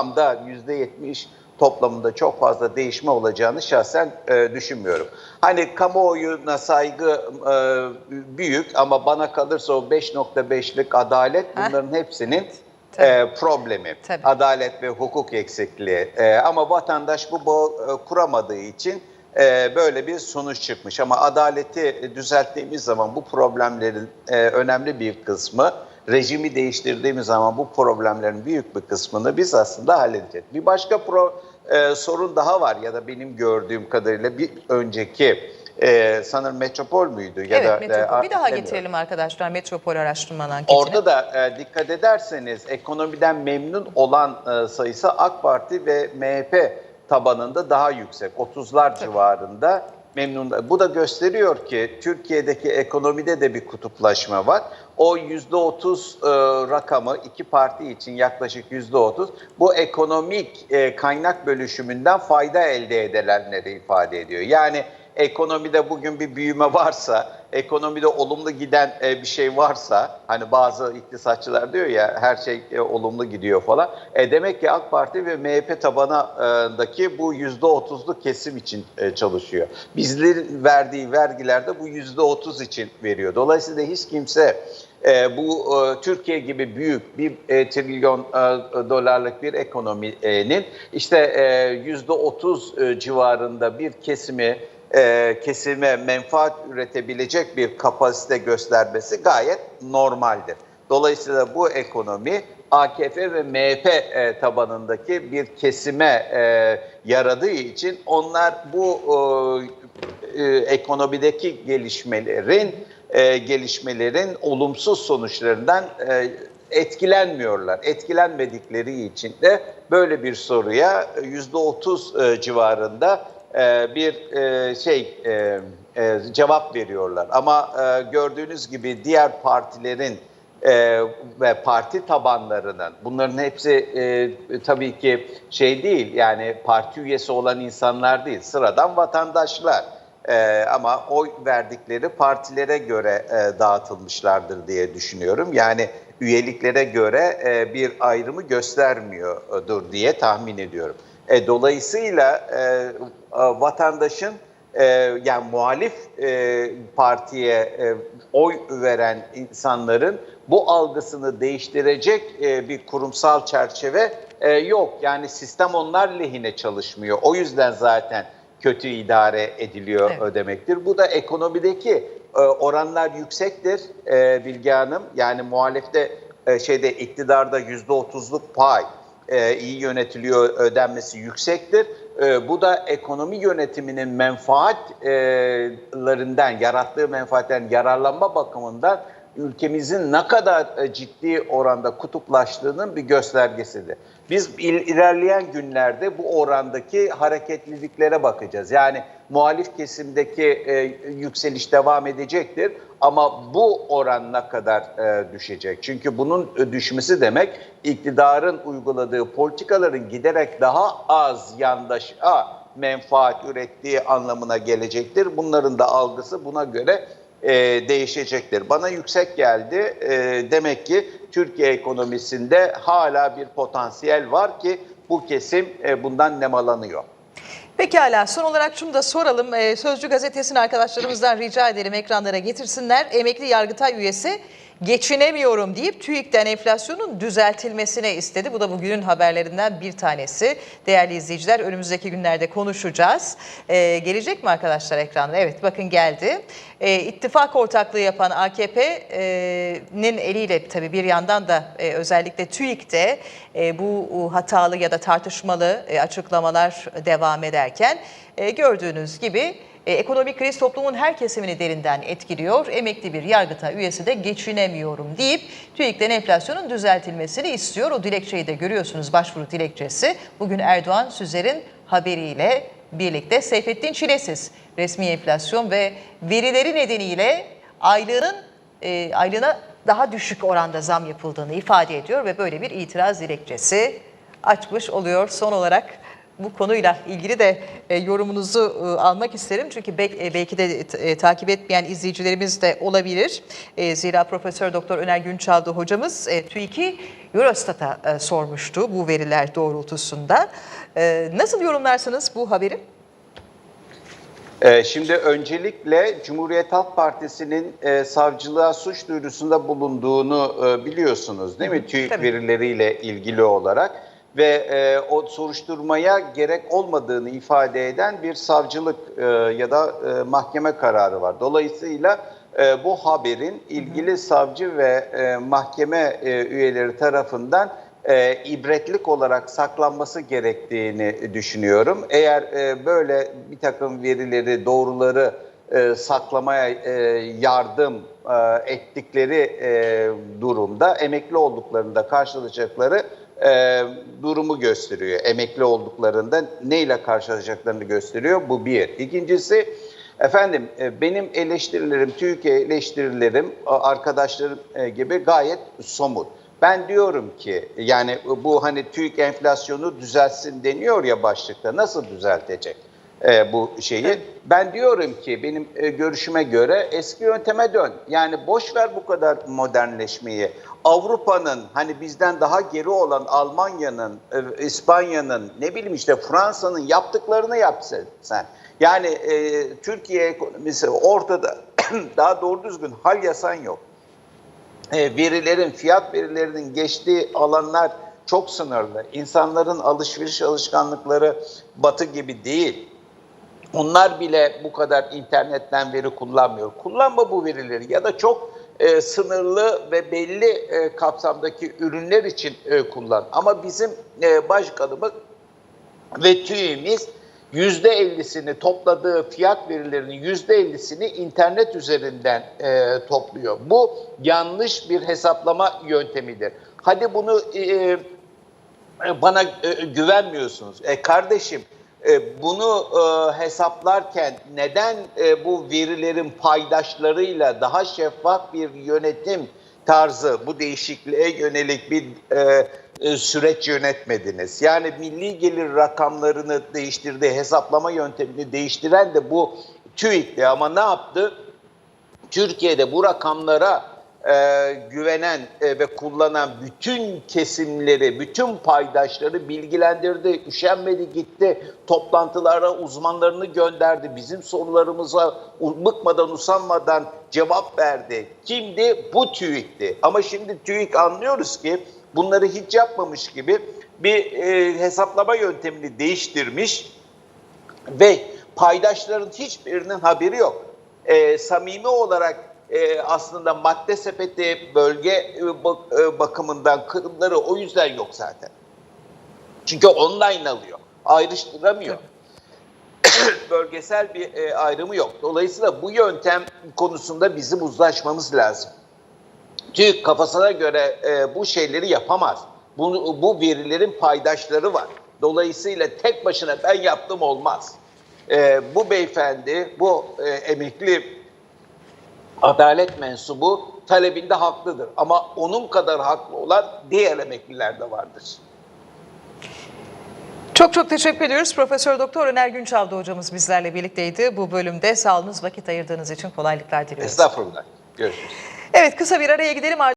Toplamda %70 toplamında çok fazla değişme olacağını şahsen e, düşünmüyorum. Hani kamuoyuna saygı e, büyük ama bana kalırsa o 5.5'lik adalet Heh. bunların hepsinin Tabii. e, problemi. Tabii. Adalet ve hukuk eksikliği. E, ama vatandaş bu bağ e, kuramadığı için e, böyle bir sonuç çıkmış. Ama adaleti düzelttiğimiz zaman bu problemlerin e, önemli bir kısmı, rejimi değiştirdiğimiz zaman bu problemlerin büyük bir kısmını biz aslında halledeceğiz. Bir başka pro, e, sorun daha var ya da benim gördüğüm kadarıyla bir önceki e, sanırım metropol müydü? Ya evet da, Metropol. e, bir daha getirelim arkadaşlar Metropol araştırmanın anketini. Orada da e, dikkat ederseniz ekonomiden memnun olan e, sayısı AK Parti ve MHP tabanında daha yüksek. 30'lar civarında memnun. Bu da gösteriyor ki Türkiye'deki ekonomide de bir kutuplaşma var. O %30 e, rakamı iki parti için yaklaşık %30 bu ekonomik e, kaynak bölüşümünden fayda elde edilenleri ifade ediyor. Yani ekonomide bugün bir büyüme varsa, ekonomide olumlu giden e, bir şey varsa, hani bazı iktisatçılar diyor ya her şey e, olumlu gidiyor falan. E, demek ki AK Parti ve MHP tabanındaki bu yüzde otuzlu kesim için e, çalışıyor. Bizlerin verdiği vergilerde bu yüzde otuz için veriyor. Dolayısıyla hiç kimse bu Türkiye gibi büyük bir trilyon dolarlık bir ekonominin işte yüzde otuz civarında bir kesimi e, kesime menfaat üretebilecek bir kapasite göstermesi gayet normaldir. Dolayısıyla bu ekonomi AKP ve MHP e, tabanındaki bir kesime e, yaradığı için onlar bu e, e, ekonomideki gelişmelerin e, gelişmelerin olumsuz sonuçlarından e, etkilenmiyorlar. Etkilenmedikleri için de böyle bir soruya yüzde otuz e, civarında e, bir e, şey e, e, cevap veriyorlar. Ama e, gördüğünüz gibi diğer partilerin e, ve parti tabanlarının bunların hepsi e, tabii ki şey değil yani parti üyesi olan insanlar değil sıradan vatandaşlar. Ee, ama oy verdikleri partilere göre e, dağıtılmışlardır diye düşünüyorum. Yani üyeliklere göre e, bir ayrımı göstermiyordur diye tahmin ediyorum. E, dolayısıyla e, vatandaşın e, yani muhalif e, partiye e, oy veren insanların bu algısını değiştirecek e, bir kurumsal çerçeve e, yok. Yani sistem onlar lehine çalışmıyor. O yüzden zaten kötü idare ediliyor Evet. demektir. Bu da ekonomideki e, oranlar yüksektir e, Bilge Hanım. Yani muhalefte e, şeyde iktidarda yüzde otuzluk pay e, iyi yönetiliyor ödenmesi yüksektir. E, bu da ekonomi yönetiminin menfaatlerinden, yarattığı menfaatlerin yararlanma bakımından ülkemizin ne kadar e, ciddi oranda kutuplaştığının bir göstergesidir. Biz il- ilerleyen günlerde bu orandaki hareketliliklere bakacağız. Yani muhalif kesimdeki e, yükseliş devam edecektir ama bu oran ne kadar e, düşecek? Çünkü bunun düşmesi demek iktidarın uyguladığı politikaların giderek daha az yandaşa menfaat ürettiği anlamına gelecektir. Bunların da algısı buna göre e, değişecektir. Bana yüksek geldi. E, demek ki Türkiye ekonomisinde hala bir potansiyel var ki bu kesim e, bundan nemalanıyor. Pekala son olarak şunu da soralım. Ee, Sözcü gazetesinin arkadaşlarımızdan rica edelim ekranlara getirsinler. Emekli Yargıtay üyesi geçinemiyorum deyip TÜİK'ten enflasyonun düzeltilmesine istedi. Bu da bugünün haberlerinden bir tanesi. Değerli izleyiciler önümüzdeki günlerde konuşacağız. Ee, gelecek mi arkadaşlar ekranda? Evet bakın geldi. Ee, ittifak ortaklığı yapan AKP'nin eliyle tabii bir yandan da e, özellikle TÜİK'te e, bu hatalı ya da tartışmalı e, açıklamalar devam ederken e, gördüğünüz gibi e, ekonomik kriz toplumun her kesimini derinden etkiliyor. Emekli bir yargıtay üyesi de geçinemiyorum deyip TÜİK'ten enflasyonun düzeltilmesini istiyor. O dilekçeyi de görüyorsunuz başvuru dilekçesi. Bugün Erdoğan Süzer'in haberiyle birlikte Seyfettin Çilesiz resmi enflasyon ve verileri nedeniyle aylığının e, aylığına daha düşük oranda zam yapıldığını ifade ediyor ve böyle bir itiraz dilekçesi açmış oluyor. Son olarak Bu konuyla ilgili de e, yorumunuzu e, almak isterim. Çünkü e, belki de takip etmeyen izleyicilerimiz de olabilir. Zira Profesör Doktor Öner Günçaldı hocamız TÜİK'i Eurostat'a sormuştu bu veriler doğrultusunda. Nasıl yorumlarsınız bu haberi? Şimdi öncelikle Cumhuriyet Halk Partisi'nin savcılığa suç duyurusunda bulunduğunu biliyorsunuz değil mi? TÜİK tabii. verileriyle ilgili olarak ve e, o soruşturmaya gerek olmadığını ifade eden bir savcılık e, ya da e, mahkeme kararı var. Dolayısıyla e, bu haberin ilgili savcı ve e, mahkeme e, üyeleri tarafından e, ibretlik olarak saklanması gerektiğini düşünüyorum. Eğer e, böyle bir takım verileri, doğruları e, saklamaya e, yardım e, ettikleri e, durumda emekli olduklarında karşılaşacakları e, durumu gösteriyor. Emekli olduklarında neyle karşılaşacaklarını gösteriyor. Bu bir. İkincisi efendim e, benim eleştirilerim, Türkiye eleştirilerim arkadaşlarım e, gibi gayet somut. Ben diyorum ki yani bu hani TÜİK enflasyonu düzelsin deniyor ya başlıkta nasıl düzeltecek e, bu şeyi? Ben diyorum ki benim e, görüşüme göre eski yönteme dön. Yani boş ver bu kadar modernleşmeyi. Avrupa'nın hani bizden daha geri olan Almanya'nın, e, İspanya'nın ne bileyim işte Fransa'nın yaptıklarını yapsın sen. Yani e, Türkiye ekonomisi ortada daha doğru düzgün hal yasan yok e, verilerin, fiyat verilerinin geçtiği alanlar çok sınırlı. İnsanların alışveriş alışkanlıkları batı gibi değil. Onlar bile bu kadar internetten veri kullanmıyor. Kullanma bu verileri ya da çok e, sınırlı ve belli e, kapsamdaki ürünler için e, kullan. Ama bizim e, başkanımız ve TÜİ'miz %50'sini topladığı fiyat verilerinin %50'sini internet üzerinden e, topluyor. Bu yanlış bir hesaplama yöntemidir. Hadi bunu e, e, bana e, güvenmiyorsunuz. E, kardeşim bunu e, hesaplarken neden e, bu verilerin paydaşlarıyla daha şeffaf bir yönetim tarzı, bu değişikliğe yönelik bir e, e, süreç yönetmediniz? Yani milli gelir rakamlarını değiştirdi, hesaplama yöntemini değiştiren de bu TÜİK'ti ama ne yaptı? Türkiye'de bu rakamlara e, güvenen e, ve kullanan bütün kesimleri, bütün paydaşları bilgilendirdi, üşenmedi gitti, toplantılara uzmanlarını gönderdi, bizim sorularımıza bıkmadan usanmadan cevap verdi. Kimdi? Bu TÜİK'ti. Ama şimdi TÜİK anlıyoruz ki bunları hiç yapmamış gibi bir e, hesaplama yöntemini değiştirmiş ve paydaşların hiçbirinin haberi yok. Ee, samimi olarak e, aslında madde sepeti bölge e, bak- e, bakımından kırımları o yüzden yok zaten. Çünkü online alıyor, ayrıştıramıyor. Bölgesel bir e, ayrımı yok. Dolayısıyla bu yöntem konusunda bizim uzlaşmamız lazım. TÜİK kafasına göre e, bu şeyleri yapamaz. Bu, bu verilerin paydaşları var. Dolayısıyla tek başına ben yaptım olmaz. E, bu beyefendi, bu e, emekli adalet mensubu talebinde haklıdır. Ama onun kadar haklı olan diğer emekliler de vardır. Çok çok teşekkür ediyoruz. Profesör Doktor Öner Günçaldı hocamız bizlerle birlikteydi. Bu bölümde sağolunuz vakit ayırdığınız için kolaylıklar diliyoruz. Estağfurullah. Görüşürüz. Evet kısa bir araya gidelim.